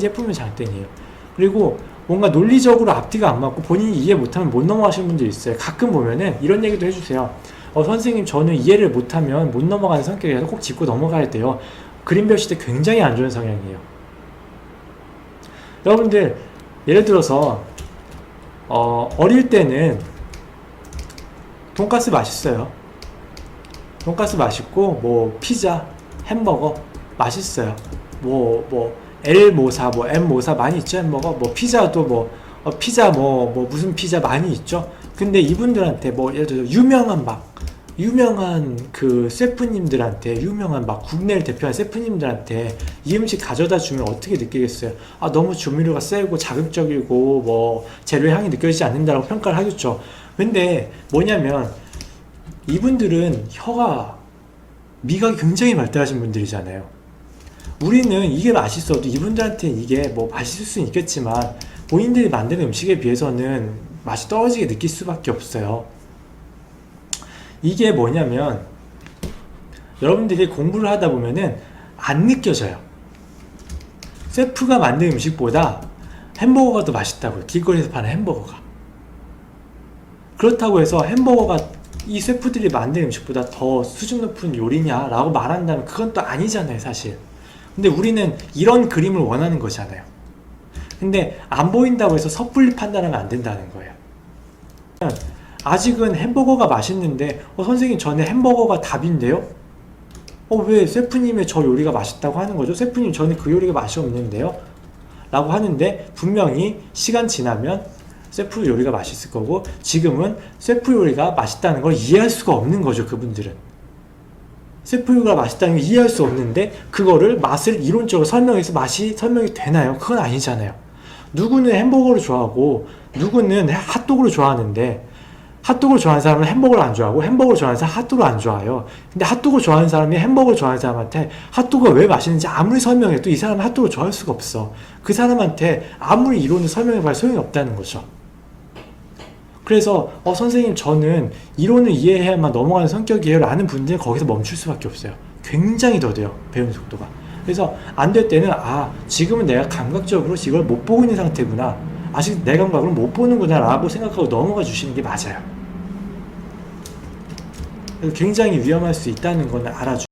제품은 장땡이에요. 그리고 뭔가 논리적으로 앞뒤가 안 맞고 본인이 이해 못하면 못 넘어가시는 분들 있어요. 가끔 보면은 이런 얘기도 해주세요. 어, 선생님 저는 이해를 못하면 못 넘어가는 성격이라서 꼭 짚고 넘어가야 돼요. 배우실 때 굉장히 안 좋은 성향이에요. 여러분들 예를 들어서 어, 어릴 때는 돈가스 맛있어요. 돈가스 맛있고 뭐 피자, 햄버거 맛있어요. 뭐뭐 L 모사, 뭐 M 모사 많이 있죠 햄버거. 뭐 피자도 뭐 어, 피자 뭐 뭐 무슨 피자 많이 있죠. 근데 이분들한테 뭐 예를 들어 유명한 막 유명한 그 셰프님들한테 유명한 막 국내를 대표한 셰프님들한테 이 음식 가져다 주면 어떻게 느끼겠어요? 아 너무 조미료가 세고 자극적이고 뭐 재료 향이 느껴지지 않는다라고 평가를 하겠죠. 근데 뭐냐면 이분들은 혀가 미각이 굉장히 발달하신 분들이잖아요. 우리는 이게 맛있어도 이분들한테 이게 뭐 맛있을 수는 있겠지만 본인들이 만드는 음식에 비해서는 맛이 떨어지게 느낄 수밖에 없어요. 이게 뭐냐면 여러분들이 공부를 하다 보면은 안 느껴져요. 셰프가 만든 음식보다 햄버거가 더 맛있다고요. 길거리에서 파는 햄버거가. 그렇다고 해서 햄버거가 이 셰프들이 만든 음식보다 더 수준 높은 요리냐라고 말한다면 그건 또 아니잖아요, 사실. 근데 우리는 이런 그림을 원하는 거잖아요. 근데 안 보인다고 해서 섣불리 판단하면 안 된다는 거예요. 아직은 햄버거가 맛있는데 어, 선생님 저는 햄버거가 답인데요? 어, 왜 셰프님의 저 요리가 맛있다고 하는 거죠? 셰프님 저는 그 요리가 맛이 없는데요? 라고 하는데 분명히 시간 지나면 셰프 요리가 맛있을 거고 지금은 셰프 요리가 맛있다는 걸 이해할 수가 없는 거죠 그분들은 요리가 맛있다는 걸 이해할 수 없는데 그거를 맛을 이론적으로 설명해서 맛이 설명이 되나요? 그건 아니잖아요 누구는 햄버거를 좋아하고 누구는 핫도그를 좋아하는데 핫도그를 좋아하는 사람은 햄버거를 안 좋아하고 햄버거를 좋아하는 사람은 핫도그를 안 좋아해요. 근데 핫도그를 좋아하는 사람이 햄버거를 좋아하는 사람한테 핫도그가 왜 맛있는지 아무리 설명해도 이 사람은 핫도그를 좋아할 수가 없어. 그 사람한테 아무리 이론을 설명해봐야 소용이 없다는 거죠. 그래서 어 선생님 저는 이론을 이해해야만 넘어가는 성격이에요 라는 분들은 거기서 멈출 수밖에 없어요. 굉장히 더뎌요. 배우는 속도가. 그래서 안 될 때는 아 지금은 내가 감각적으로 이걸 못 보고 있는 상태구나. 아직 내 감각으로 못 보는구나 라고 생각하고 넘어가 주시는 게 맞아요. 굉장히 위험할 수 있다는 건 알아주